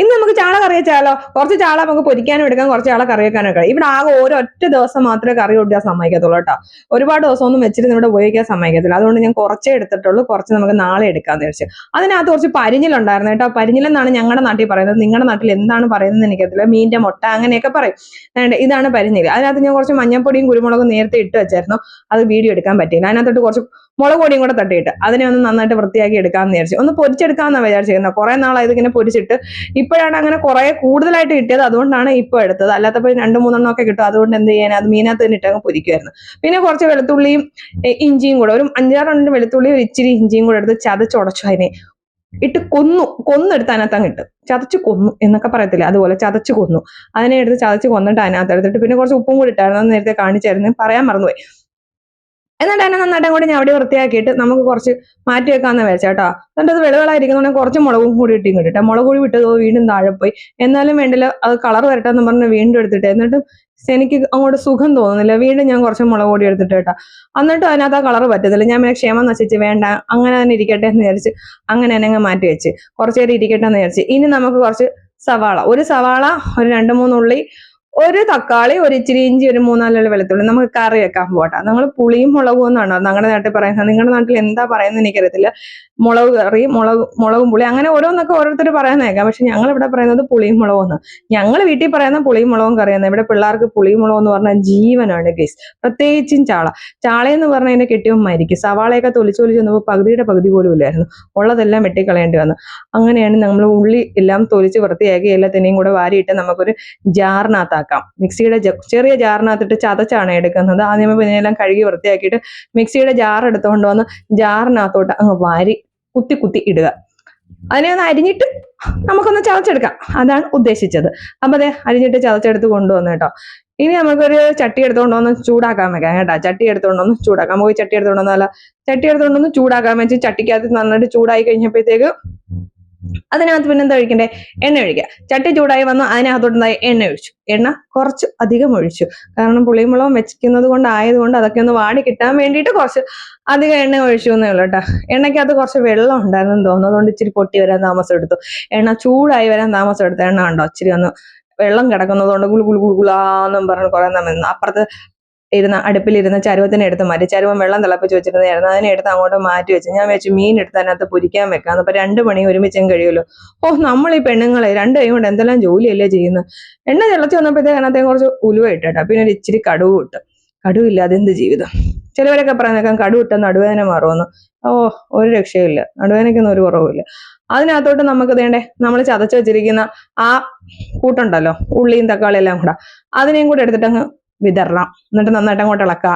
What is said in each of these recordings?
ഇന്ന് നമുക്ക് ചാള കറി വെച്ചാലോ? കുറച്ച് ചാള നമുക്ക് പൊരിക്കാനും എടുക്കാം കുറച്ച് ചാള കറി വെക്കാനും എടുക്കാം. ഇവിടെ ആകെ ഒരൊറ്റ ദിവസം മാത്രമേ കറി കൂട്ടാൻ സമ്മതിക്കത്തുള്ളൂ കേട്ടോ. ഒരുപാട് ദിവസം ഒന്നും വെച്ചിട്ട് ഇവിടെ ഉപയോഗിക്കാൻ സമ്മതിക്കത്തില്ല. അതുകൊണ്ട് ഞാൻ കുറച്ചേ എടുത്തിട്ടുള്ളൂ കുറച്ച് നമുക്ക് നാളെ എടുക്കാന്ന് വെച്ച് അതിനകത്ത് കുറച്ച് പരിഞ്ഞിലുണ്ടായിരുന്നു കേട്ടോ. പരിഞ്ഞിലെന്നാണ് ഞങ്ങളുടെ നാട്ടിൽ പറയുന്നത്. നിങ്ങളുടെ നാട്ടിൽ എന്താണ് പറയുന്നത് എനിക്കത്തില്ല മീന്റെ മുട്ട അങ്ങനെയൊക്കെ പറയും. ഇതാണ് പരിഞ്ഞിൽ അതിനകത്ത് ഞാൻ കുറച്ച് മഞ്ഞപ്പൊടിയും കുരുമുളകും നേരത്തെ ഇട്ട് വെച്ചായിരുന്നു. അത് വീഡിയോ എടുക്കാൻ പറ്റിയില്ല. അതിനകത്തോട്ട് കുറച്ച് മുളക് പൊടിയും കൂടെ തട്ടിയിട്ട് അതിനെ ഒന്ന് നന്നായിട്ട് വൃത്തിയാക്കി എടുക്കാമെന്ന് വിചാരിച്ചു. ഒന്ന് പൊരിച്ചെടുക്കാമെന്നാണ് വിചാരിച്ചിരുന്നത് കുറെ നാളായത് ഇങ്ങനെ പൊരിച്ചിട്ട് ഇപ്പോഴാണ് അങ്ങനെ കുറെ കൂടുതലായിട്ട് കിട്ടിയത്. അതുകൊണ്ടാണ് ഇപ്പോൾ എടുത്തത്. അല്ലാത്തപ്പോൾ രണ്ട് മൂന്നെണ്ണം ഒക്കെ കിട്ടും. അതുകൊണ്ട് എന്ത് ചെയ്യാൻ അത് മീനകത്ത് തന്നെ ഇട്ടങ്ങ് പൊരിക്കുമായിരുന്നു പിന്നെ കുറച്ച് വെളുത്തുള്ളിയും ഇഞ്ചിയും കൂടെ. ഒരു അഞ്ചാറെണ്ണം വെളുത്തുള്ളിയും ഒരു ഇച്ചിരി ഇഞ്ചിയും കൂടെ എടുത്ത് ചതച്ചുടച്ചു അതിനെ ഇട്ട് കൊന്നു. കൊന്നെടുത്ത് അതിനകത്ത് അങ്ങ് ഇട്ട്. ചതച്ച് കൊന്നു എന്നൊക്കെ പറയത്തില്ല? അതുപോലെ ചതച്ച് കൊന്നു. അതിനെ എടുത്ത് ചതച്ച് കൊന്നിട്ട് അതിനകത്ത് എടുത്തിട്ട് പിന്നെ കുറച്ച് ഉപ്പും കൂടി ഇട്ടായിരുന്നു. നേരത്തെ കാണിച്ചായിരുന്നു. പറയാൻ മറന്നുപോയി. എന്നിട്ട് അതിനെ നന്നായിട്ട് കൂടി ഞാൻ അവിടെ വൃത്തിയാക്കിയിട്ട് നമുക്ക് കുറച്ച് മാറ്റി വെക്കാന്ന് വെച്ചാട്ടോ എന്നിട്ട് അത് വെളുകളായിരിക്കുന്നുണ്ടെങ്കിൽ കുറച്ച് മുളകും കൂടി ഇട്ടും കിട്ടിട്ടെ മുളക് കൂടി വിട്ടത് വീണ്ടും താഴെ പോയി. എന്നാലും വേണ്ടില്ല അത് കളർ വരട്ടെ എന്ന് പറഞ്ഞ് വീണ്ടും എടുത്തിട്ട് എന്നിട്ടും എനിക്ക് അങ്ങോട്ട് സുഖം തോന്നുന്നില്ല. വീണ്ടും ഞാൻ കുറച്ച് മുളക് പൊടി എടുത്തിട്ട് കേട്ടോ. എന്നിട്ടും അതിനകത്ത് ആ കളർ പറ്റുന്നില്ല ഞാൻ പിന്നെ ക്ഷേമം നശിച്ച് വേണ്ട അങ്ങനെ തന്നെ ഇരിക്കട്ടെ എന്ന് വിചാരിച്ച് അങ്ങനെ തന്നെ അങ്ങ് മാറ്റി വെച്ച്. കുറച്ച് നേരം ഇരിക്കട്ടെ എന്ന് വിചാരിച്ച്. ഇനി നമുക്ക് കുറച്ച് സവാള. ഒരു സവാള ഒരു രണ്ട് മൂന്ന് ഉള്ളി ഒരു തക്കാളി ഒരു ഇച്ചിരി ഇഞ്ചി ഒരു മൂന്നാലുള്ള വെളുത്തുള്ളി നമുക്ക് കറി വെക്കാൻ പോട്ടെ നമ്മൾ പുളിയും മുളകും എന്നാണോ ഞങ്ങളുടെ നാട്ടിൽ പറയുന്നത് നിങ്ങളുടെ നാട്ടിൽ എന്താ പറയുന്നത് എനിക്കറിയത്തില്ല. മുളക് കറി മുളക് മുളകും പുളി അങ്ങനെ ഓരോന്നൊക്കെ ഓരോരുത്തർ പറയുന്നേക്കാം പക്ഷെ ഞങ്ങൾ ഇവിടെ പറയുന്നത് പുളിയും മുളകും എന്ന് ഞങ്ങൾ വീട്ടിൽ പറയുന്ന പുളിയും മുളകും കറിയാണ്. ഇവിടെ പിള്ളേർക്ക് പുളിയും മുളകും എന്ന് പറഞ്ഞാൽ ജീവനാണ് ഗൈസ് പ്രത്യേകിച്ചും ചാള. ചാളയെന്ന് പറഞ്ഞാൽ അതിന്റെ കെട്ടിയവൻ മരിക്കും സവാളയൊക്കെ തൊലിച്ച് തൊലിച്ച് വന്നപ്പോൾ പകുതിയുടെ പകുതി പോലും ഇല്ലായിരുന്നു. ഉള്ളതെല്ലാം വെട്ടിക്കളയേണ്ടി വന്നു. അങ്ങനെയാണ് നമ്മൾ ഉള്ളി എല്ലാം തൊലിച്ച് വൃത്തിയാക്കി എല്ലാത്തിനെയും കൂടെ വാരിയിട്ട് നമുക്കൊരു ജാറിനകത്താക്കാം. മിക്സിയുടെ ജ- ചെറിയ ജാറിനകത്തിട്ട് ചതച്ചാണ് എടുക്കുന്നത്. ആദ്യം പിന്നെ എല്ലാം കഴുകി വൃത്തിയാക്കിയിട്ട് മിക്സിയുടെ ജാർ എടുത്തുകൊണ്ട് വന്ന് ജാറിനകത്തോട്ട് അങ്ങ് വാരി കുത്തി കുത്തി ഇടുക. അതിനെ ഒന്ന് അരിഞ്ഞിട്ട് നമുക്കൊന്ന് ചതച്ചെടുക്കാം. അതാണ് ഉദ്ദേശിച്ചത്. അപ്പൊ അതെ അരിഞ്ഞിട്ട് ചതച്ചെടുത്ത് കൊണ്ടുവന്നു കേട്ടോ. ഇനി നമുക്കൊരു ചട്ടി എടുത്തുകൊണ്ട് വന്ന് ചൂടാക്കാൻ വെക്കാം കേട്ടോ. ചട്ടി എടുത്തുകൊണ്ട് വന്ന് ചൂടാക്കാം. നമുക്ക് ചട്ടി എടുത്തുകൊണ്ട് വന്നല്ല ചട്ടി എടുത്തുകൊണ്ട് വന്ന് ചൂടാക്കാൻ വെച്ച് ചട്ടിക്കകത്ത് നന്നായിട്ട് ചൂടായി കഴിഞ്ഞപ്പോഴത്തേക്ക് അതിനകത്ത് പിന്നെ എന്താ ഒഴിക്കണ്ടേ? എണ്ണ ഒഴിക്കുക. ചട്ടി ചൂടായി വന്നു അതിനകത്തോട്ട് എണ്ണ ഒഴിച്ചു. എണ്ണ കുറച്ച് അധികം ഒഴിച്ചു. കാരണം പുളിമുളകും വെച്ചിരിക്കുന്നത് കൊണ്ട് ആയതുകൊണ്ട് അതൊക്കെ ഒന്ന് വാടി കിട്ടാൻ വേണ്ടിയിട്ട് കുറച്ച് അധികം എണ്ണ ഒഴിച്ചു എന്നേ ഉള്ളൂ കേട്ടോ. എണ്ണയ്ക്കകത്ത് കുറച്ച് വെള്ളം ഉണ്ടായിരുന്നു തോന്നുന്നു. അതുകൊണ്ട് ഇച്ചിരി പൊട്ടി വരാൻ താമസം എടുത്തു. എണ്ണ ചൂടായി വരാൻ താമസം എടുത്തു എണ്ണ ഉണ്ടോ ഇച്ചിരി ഒന്ന് വെള്ളം കിടക്കുന്നതുകൊണ്ട് ഗുളു ഗുളു ഗുളാന്നും പറഞ്ഞ് കുറെ നമ്മൾ അപ്പുറത്ത് ഇരുന്ന അടുപ്പിലിരുന്ന ചരുവത്തിനെ എടുത്ത് മാറ്റി. ചരുവം വെള്ളം തിളപ്പിച്ച് വെച്ചിരുന്നതായിരുന്നു. അതിനെടുത്ത് അങ്ങോട്ട് മാറ്റി വെച്ച് ഞാൻ വെച്ച് മീൻ എടുത്ത് അതിനകത്ത് പൊരിക്കാൻ വെക്കാം അപ്പൊ രണ്ട് മണി ഒരുമിച്ചും കഴിയുമല്ലോ. ഓ നമ്മൾ ഈ പെണ്ണുങ്ങളെ രണ്ട് കൈ കൊണ്ട് എന്തെല്ലാം ജോലിയല്ലേ ചെയ്യുന്നത് എണ്ണ തിളച്ച് വന്നപ്പോഴത്തേക്ക് അതിനകത്ത് കുറച്ച് ഉലുവ ഇട്ടേട്ടാ. പിന്നെ ഒരു ഇച്ചിരി കടുവ് ഇട്ട്. കടുവില്ലാതെ എന്ത് ജീവിതം? ചിലവരൊക്കെ പറയുന്നേക്കാം കടുവ് ഇട്ട നടുവേദന മാറുമെന്ന്. ഓ ഒരു രക്ഷയില്ല നടുവേദനയ്ക്കൊന്നും ഒരു കുറവുമില്ല അതിനകത്തോട്ട് നമുക്ക് വേണ്ടേ നമ്മൾ ചതച്ച് വെച്ചിരിക്കുന്ന ആ കൂട്ടുണ്ടല്ലോ ഉള്ളിയും തക്കാളിയും എല്ലാം കൂടെ അതിനെയും കൂടെ എടുത്തിട്ട് അങ്ങ് വിതറണം. എന്നിട്ട് നന്നായിട്ട് അങ്ങോട്ട് ഇളക്കുക.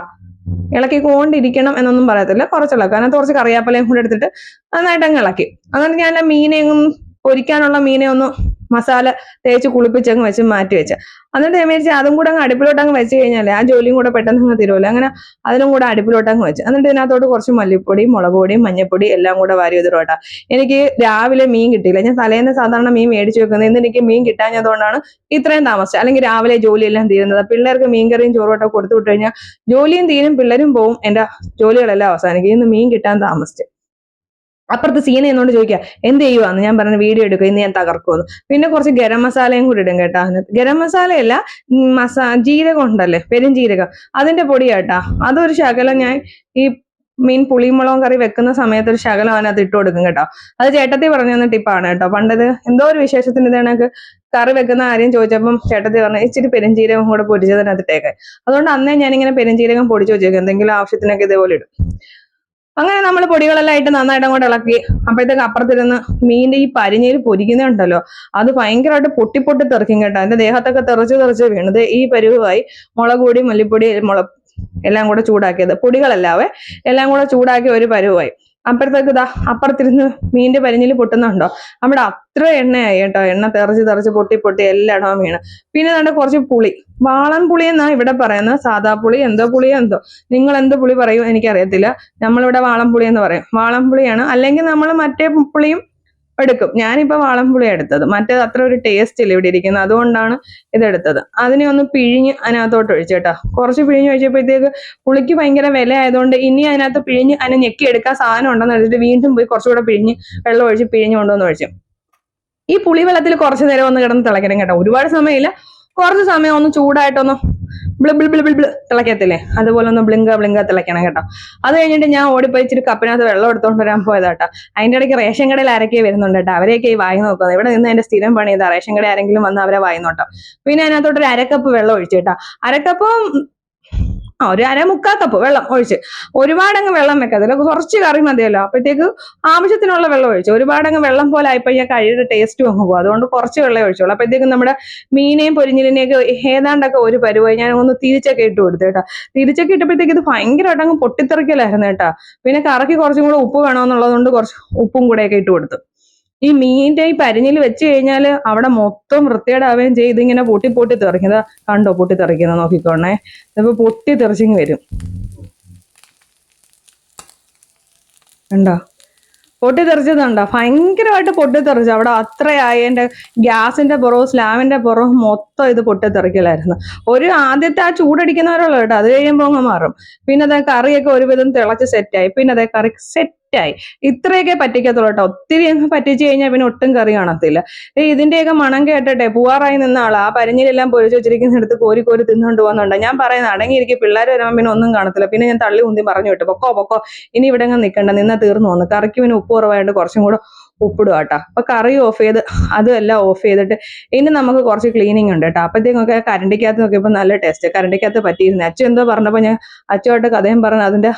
കൊണ്ടിരിക്കണം എന്നൊന്നും പറയത്തില്ല. കുറച്ച് ഇളക്കുക. അതിനകത്ത് കുറച്ച് കറിയാപ്പലയും കൂടെ എടുത്തിട്ട് നന്നായിട്ട് അങ്ങ് ഇളക്കി. അങ്ങനെ ഞാൻ ആ മീനെയും പൊരിക്കാനുള്ള മീനെ ഒന്ന് മസാല തേച്ച് കുളിപ്പിച്ച് അങ്ങ് വെച്ച് മാറ്റി വെച്ച്. എന്നിട്ട് ഞാൻ വിചാരിച്ചു അതും കൂടെ അങ്ങ് അടുപ്പിലോട്ട് അങ്ങ് വെച്ച് കഴിഞ്ഞാലേ ആ ജോലിയും കൂടെ പെട്ടെന്ന് അങ്ങ് തീരുമല്ലോ അങ്ങനെ അതിനും കൂടെ അടുപ്പിലോട്ട് അങ്ങ് വെച്ച്. എന്നിട്ട് ഇതിനകത്തോട്ട് കുറച്ച് മല്ലിപ്പൊടി മുളക് പൊടി മഞ്ഞപ്പൊടി എല്ലാം കൂടെ വാരി ഇതിലോട്ടാ എനിക്ക് രാവിലെ മീൻ കിട്ടിയില്ല. ഞാൻ തലേന്ന് സാധാരണ മീൻ മേടിച്ചു വെക്കുന്നത് ഇന്ന് എനിക്ക് മീൻ കിട്ടാഞ്ഞതുകൊണ്ടാണ് ഇത്രയും താമസിച്ചത്. അല്ലെങ്കിൽ രാവിലെ ജോലിയെല്ലാം തീരുന്നത്. പിള്ളേർക്ക് മീൻകറിയും ചോറോട്ടൊക്കെ കൊടുത്തു വിട്ട് കഴിഞ്ഞാൽ ജോലിയും തീരും പിള്ളേരും പോവും. എന്റെ ജോലികളെല്ലാം അവസാനിക്കും. ഇന്ന് മീൻ കിട്ടാൻ താമസിച്ചു. അപ്പുറത്ത് സീന എന്നോട് ചോദിക്കുക എന്ത് ചെയ്യുവാന്ന് ഞാൻ പറഞ്ഞ വീഡിയോ എടുക്കുക ഇന്ന് ഞാൻ തകർക്കുമെന്ന് പിന്നെ കുറച്ച് ഗരം മസാലയും കൂടി ഇടും കേട്ടോ. അതിനകത്ത് ഗരം മസാലയല്ല മസാ ജീരകം ഉണ്ടല്ലേ പെരും ജീരകം. അതിന്റെ പൊടി കേട്ടാ. അതൊരു ശകലം ഞാൻ ഈ മീൻ പുളിമുളകും കറി വെക്കുന്ന സമയത്ത് ഒരു ശകലം അതിനകത്ത് ഇട്ട് കൊടുക്കും കേട്ടോ. അത് ചേട്ടത്തി പറഞ്ഞു തന്ന ടിപ്പാണ് കേട്ടോ. പണ്ടത് എന്തോ ഒരു വിശേഷത്തിന് എനിക്ക് കറി വെക്കുന്ന ആരെയും ചോദിച്ചപ്പം ചേട്ടത്തി പറഞ്ഞു ഇച്ചിരി പെരുംജീരകം കൂടെ പൊടിച്ചതിനകത്തിട്ടേക്കെ. അതുകൊണ്ട് അന്നേ ഞാനിങ്ങനെ പെരുംജീരകം പൊടിച്ചു വെച്ചേക്കും. എന്തെങ്കിലും ആവശ്യത്തിനൊക്കെ ഇതേപോലെ ഇടും. അങ്ങനെ നമ്മൾ പൊടികളെല്ലാം ആയിട്ട് നന്നായിട്ട് അങ്ങോട്ട് ഇളക്കി അപ്പോഴത്തേക്ക് അപ്പുറത്തിരുന്ന് മീനിന്റെ ഈ പരിഞ്ഞീര് പൊരിക്കുന്നുണ്ടല്ലോ. അത് ഭയങ്കരമായിട്ട് പൊട്ടി പൊട്ടി തെറിക്കും കേട്ടോ. അതിന്റെ ദേഹത്തൊക്കെ തെറിച്ച് തെറിച്ച് വീണത് ഈ പരുവായി മുളക് പൊടി മല്ലിപ്പൊടി മുള എല്ലാം കൂടെ ചൂടാക്കിയത്. പൊടികളല്ലാവേ എല്ലാം കൂടെ ചൂടാക്കി ഒരു പരുവായി. അപ്പുറത്തേക്ക് ഇതാ അപ്പുറത്തിരുന്ന് മീനിന്റെ പരിഞ്ഞിൽ പൊട്ടുന്നുണ്ടോ? നമ്മുടെ അത്ര എണ്ണയായി കേട്ടോ. എണ്ണ തെറച്ച് തെറച്ച് പൊട്ടി പൊട്ടി എല്ലായിടവും വീണ്. പിന്നെ നമ്മുടെ കുറച്ച് പുളി. വാളൻ പുളി എന്നാ ഇവിടെ പറയുന്നത്? സാധാ പുളി എന്തോ പുളി എന്തോ. നിങ്ങൾ എന്ത് പുളി പറയും എനിക്കറിയത്തില്ല. നമ്മളിവിടെ വാളംപുളി എന്ന് പറയും. വാളംപുളിയാണ് അല്ലെങ്കിൽ നമ്മൾ മറ്റേ പുളിയും എടുക്കും. ഞാനിപ്പോ വാളംപുളി എടുത്തത്. മറ്റേത് അത്ര ഒരു ടേസ്റ്റ് ഇല്ല ഇവിടെ ഇരിക്കുന്നത്. അതുകൊണ്ടാണ് ഇതെടുത്തത്. അതിനെ ഒന്ന് പിഴിഞ്ഞ് അതിനകത്തോട്ട് ഒഴിച്ചു കേട്ടോ. കുറച്ച് പിഴിഞ്ഞ് ഒഴിച്ചപ്പോഴത്തേക്ക് പുളിക്ക് ഭയങ്കര വില ആയതുകൊണ്ട് ഇനി അതിനകത്ത് പിഴിഞ്ഞ് അതിനെ ഞെക്കി എടുക്കാൻ സാധനം ഉണ്ടെന്ന് വെച്ചിട്ട് വീണ്ടും പോയി കുറച്ചുകൂടെ പിഴിഞ്ഞ് വെള്ളം ഒഴിച്ച് പിഴിഞ്ഞ് കൊണ്ടുവന്ന് ഒഴിച്ചു. ഈ പുളി വെള്ളത്തിൽ കുറച്ച് നേരം ഒന്ന് കിടന്ന് തിളയ്ക്കണം കേട്ടോ. ഒരുപാട് സമയമില്ല. കുറച്ച് സമയം ഒന്ന് ചൂടായിട്ടൊന്ന് ബ്ലി ബ്ലി ബ്ലി തിളക്കത്തില്ലേ? അതുപോലെ ഒന്ന് ബ്ലിങ്ക ബ്ലിങ്ക തിളയ്ക്കണം കേട്ടോ. അത് കഴിഞ്ഞിട്ട് ഞാൻ ഓടിപ്പോയി ഇച്ചിരി കപ്പിനകത്ത് വെള്ളം എടുത്തുകൊണ്ട് വരാൻ പോയതാട്ടോ. അതിന്റെ ഇടയ്ക്ക് റേഷൻ കടയിൽ ആരൊക്കെ വരുന്നുണ്ട് കേട്ടോ. അവരെയൊക്കെ ഈ വായി നോക്കുന്നത്. ഇവിടെ നിന്ന് എന്റെ സ്ഥിരം പണി റേഷൻ കട ആരെങ്കിലും വന്ന് അവരെ വായി നോട്ടോ. പിന്നെ അതിനകത്തോട്ട് ഒരു അരക്കപ്പ് വെള്ളം ഒഴിച്ചു കേട്ടോ. അരക്കപ്പം ആ ഒരു അര മുക്കാ കപ്പ് വെള്ളം ഒഴിച്ച്. ഒരുപാടങ്ങ് വെള്ളം വെക്കത്തില്ല കുറച്ച് കറി മതിയല്ലോ. അപ്പോഴത്തേക്ക് ആവശ്യത്തിനുള്ള വെള്ളം ഒഴിച്ചു. ഒരുപാടങ്ങ് വെള്ളം പോലെ ആയിപ്പോ ഞാൻ കഴിയുടെ ടേസ്റ്റും അങ്ങ് പോകും അതുകൊണ്ട് കുറച്ച് വെള്ളം ഒഴിച്ചോളൂ അപ്പോഴത്തേക്കും നമ്മുടെ മീനെയും പൊരിഞ്ഞിലിനെയൊക്കെ ഏതാണ്ടൊക്കെ ഒരു പരുവായി ഞാൻ ഒന്ന് തിരിച്ചൊക്കെ ഇട്ട് കൊടുത്തു കേട്ടോ. തിരിച്ചൊക്കെ ഇട്ടപ്പോഴത്തേക്ക് ഇത് ഭയങ്കരമായിട്ട് അങ്ങ് പൊട്ടിത്തെറിക്കലായിരുന്നു കേട്ടോ. പിന്നെ കറക്കി കുറച്ചും കൂടെ ഉപ്പ് വേണമെന്നുള്ളതുകൊണ്ട് കുറച്ച് ഉപ്പും കൂടെയൊക്കെ ഇട്ട് കൊടുത്തു. ഈ മീനിന്റെ ഈ പരിഞ്ഞിൽ വെച്ച് കഴിഞ്ഞാൽ അവിടെ മൊത്തം വൃത്തികേടാവുകയും ചെയ്ത് ഇങ്ങനെ പൊട്ടി പൊട്ടി തെറിക്കുന്നത്. കണ്ടോ? പൊട്ടി തെറിക്കുന്നത് നോക്കിക്കോണേ. ഇതിപ്പോ പൊട്ടി തെറിച്ചിങ് വരും. കണ്ടോ? പൊട്ടി തെറിച്ചതുണ്ടോ ഭയങ്കരമായിട്ട് പൊട്ടി തെറിച്ചു അവിടെ അത്രയായി എന്റെ ഗ്യാസിന്റെ പുറവും സ്ലാമിന്റെ പുറവും മൊത്തം ഇത് പൊട്ടി തെറിക്കലായിരുന്നു ഒരു ആദ്യത്തെ ആ ചൂടടിക്കുന്നവരുള്ളൂ കേട്ടോ. അത് കഴിയുമ്പോൾ അങ്ങ് മാറും. പിന്നെ അതേ കറിയൊക്കെ ഒരുവിധം തിളച്ച് സെറ്റായി പിന്നെ അതേ കറി സെറ്റായി ഇത്രയൊക്കെ പറ്റിക്കത്തുള്ളൂ കേട്ടോ. ഒത്തിരി അങ്ങ് പറ്റിച്ചു കഴിഞ്ഞാൽ പിന്നെ ഒട്ടും കറി കാണത്തില്ല. ഇതിന്റെയൊക്കെ മണം കേട്ടട്ടെ പൂവാറായി നിന്ന ആൾ ആ പരിഞ്ഞിലെല്ലാം പൊരിച്ചു വെച്ചിരിക്കുന്നിടത്ത് കോരി കോരി തിന്നുകൊണ്ട് പോകുന്നുണ്ട്. ഞാൻ പറയുന്നത് അടങ്ങിയിരിക്കും പിള്ളേർ വരുമ്പോൾ പിന്നെ ഒന്നും കാണത്തില്ല. പിന്നെ ഞാൻ തള്ളി ഉന്തി പറഞ്ഞു വിട്ടു. പൊക്കോ പൊക്കോ. ഇനി ഇവിടെ അങ്ങ് നിൽക്കണ്ട നിന്നാ തീർന്നു വന്നു. കറിക്ക് പിന്നെ ഉപ്പ് കുറവായിട്ട് കുറച്ചും കൂടെ ഉപ്പിടുക കേട്ടോ. അപ്പൊ കറി ഓഫ് ചെയ്ത് അതും എല്ലാം ഓഫ് ചെയ്തിട്ട് ഇനി നമുക്ക് കുറച്ച് ക്ലീനിങ് ഉണ്ട് കേട്ടോ. അപ്പോഴത്തേക്കൊക്കെ കരണ്ടിക്കകത്ത് നോക്കിയപ്പോൾ നല്ല ടേസ്റ്റ് കരണ്ടിക്കകത്ത് പറ്റിയിരുന്നു. അച്ഛൻ എന്തോ പറഞ്ഞപ്പോൾ ഞാൻ അച്ഛമായിട്ട് കഥയും പറഞ്ഞു അതിന്റെ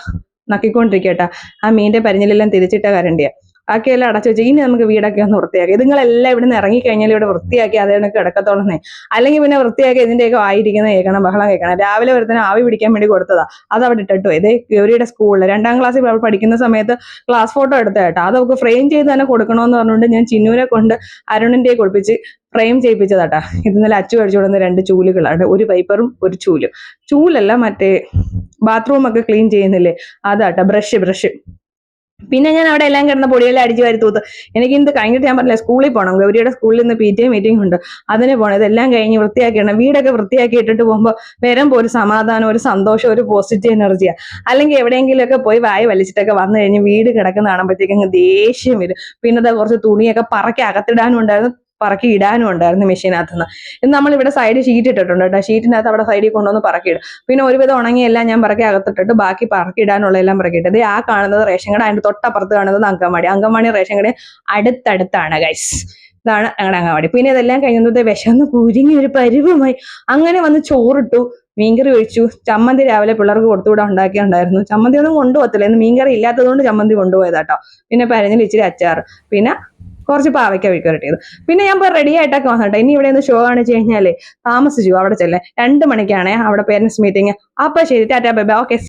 നക്കിക്കൊണ്ടിരിക്കട്ടെ. ആ മീന്റെ പരിഞ്ഞിലെല്ലാം തിരിച്ചിട്ട കരണ്ടിയ. ബാക്കിയെല്ലാം അടച്ചു വെച്ച് ഇനി നമുക്ക് വീടൊക്കെ ഒന്ന് വൃത്തിയാക്കി. ഇതുങ്ങളെല്ലാം ഇവിടെ നിന്ന് ഇറങ്ങിക്കഴിഞ്ഞാൽ ഇവിടെ വൃത്തിയാക്കി അതേ കണക്ക് കിടക്കത്തോളന്നേ. അല്ലെങ്കിൽ പിന്നെ വൃത്തിയാക്കി ഇതിന്റെയൊക്കെ ആയിരിക്കുന്ന കേൾക്കണം ബഹളം കേൾക്കണം. രാവിലെ ഒരുത്തന്നെ ആവി പിടിക്കാൻ വേണ്ടി കൊടുത്തതാ. അത് അവിടെ പോയി. ഇതേ ഗൗരിയുടെ സ്കൂളിൽ രണ്ടാം ക്ലാസ്സിൽ അവൾ പഠിക്കുന്ന സമയത്ത് ക്ലാസ് ഫോട്ടോ എടുത്ത കേട്ടോ. അത് ഫ്രെയിം ചെയ്ത് തന്നെ കൊടുക്കണമെന്ന് പറഞ്ഞുകൊണ്ട് ഞാൻ ചിന്നൂരെ കൊണ്ട് അരുണിന്റെ കുളിപ്പിച്ച് ഫ്രെയിം ചെയ്യിപ്പിച്ചതാട്ടാ. ഇത് ഇന്നലെ അച്ചു കഴിച്ചു കൊടുക്കുന്ന രണ്ട് ചൂലുകളാണ്. ഒരു വൈപ്പറും ഒരു ചൂലും. ചൂലല്ല മറ്റേ ബാത്റൂം ഒക്കെ ക്ലീൻ ചെയ്യുന്നില്ലേ? അതാട്ടോ ബ്രഷ് ബ്രഷ് പിന്നെ ഞാൻ അവിടെ എല്ലാം കിടന്ന പൊടിയെല്ലാം അടിച്ചു വാരി തൂത്ത്. എനിക്ക് ഇന്ന് കഴിഞ്ഞിട്ട് ഞാൻ പറഞ്ഞില്ല സ്കൂളിൽ പോകണം ഗൗരിയുടെ സ്കൂളിൽ നിന്ന് പി ടി എ മീറ്റിംഗ് ഉണ്ട്. അതിന് പോകണം ഇതെല്ലാം കഴിഞ്ഞ് വൃത്തിയാക്കിയിടണം. വീടൊക്കെ വൃത്തിയാക്കി ഇട്ടിട്ട് പോകുമ്പോൾ വരുമ്പോൾ ഒരു സമാധാനം ഒരു സന്തോഷം ഒരു പോസിറ്റീവ് എനർജിയാ അല്ലെങ്കിൽ എവിടെയെങ്കിലുമൊക്കെ പോയി വായ വലിച്ചിട്ടൊക്കെ വന്നു കഴിഞ്ഞ് വീട് കിടക്കുന്ന കാണുമ്പോഴത്തേക്കും ദേഷ്യം വരും. പിന്നെ കുറച്ച് തുണിയൊക്കെ പറക്കി അകത്തിടാനും ഉണ്ടായിരുന്നു. പറക്കി ഇടാനും ഉണ്ടായിരുന്നു മെഷീനകത്തുനിന്ന്. നിന്ന് ഇത് നമ്മളിവിടെ സൈഡ് ഷീറ്റ് ഇട്ടിട്ടുണ്ട് കേട്ടോ. ഷീറ്റിനകത്ത് അവിടെ സൈഡിൽ കൊണ്ടുവന്ന് പറക്കിയിടും. പിന്നെ ഒരുവിധം ഉണങ്ങിയെല്ലാം ഞാൻ പറക്കി അകത്തിട്ടിട്ട് ബാക്കി പറക്കി ഇടാനുള്ള എല്ലാം പറക്കിയിട്ട്. ആ കാണുന്നത് റേഷൻ കട അതിന്റെ തൊട്ടപ്പുറത്ത് കാണുന്നത് അങ്കമാടി അങ്കമാടി റേഷൻ കട അടുത്തടുത്താണ് ഗൈസ് ഇതാണ് ഞങ്ങളുടെ അങ്കമാടി പിന്നെ ഇതെല്ലാം കഴിഞ്ഞത് വിശന്ന് കുരുങ്ങി ഒരു പരിവുമായി. അങ്ങനെ വന്ന് ചോറിട്ടു മീൻകറി ഒഴിച്ചു. ചമ്മന്തി രാവിലെ പിള്ളേർക്ക് കൊടുത്തുകൂടെ ഉണ്ടാക്കിയുണ്ടായിരുന്നു ചമ്മന്തി ഒന്നും കൊണ്ടുപോകത്തില്ല. ഇന്ന് മീൻകറി ഇല്ലാത്തതുകൊണ്ട് ചമ്മന്തി കൊണ്ടുപോയതാട്ടോ പിന്നെ പരഞ്ഞിൽ ഇച്ചിരി അച്ചാറ്. പിന്നെ കുറച്ച് പാവയ്ക്ക ചെയ്തു. പിന്നെ ഞാൻ ഇപ്പോൾ റെഡി ആയിട്ടൊക്കെ വന്നിട്ടെ ഇനി ഇവിടെ നിന്ന് ഷോ കാണിച്ചു കഴിഞ്ഞാലേ താമസിച്ചു അവിടെ ചെല്ലേ. രണ്ട് മണിക്കാണേ അവിടെ പേരൻസ് മീറ്റിംഗ് അപ്പൊ ശരി ടാറ്റാ ബൈ ഓക്കെ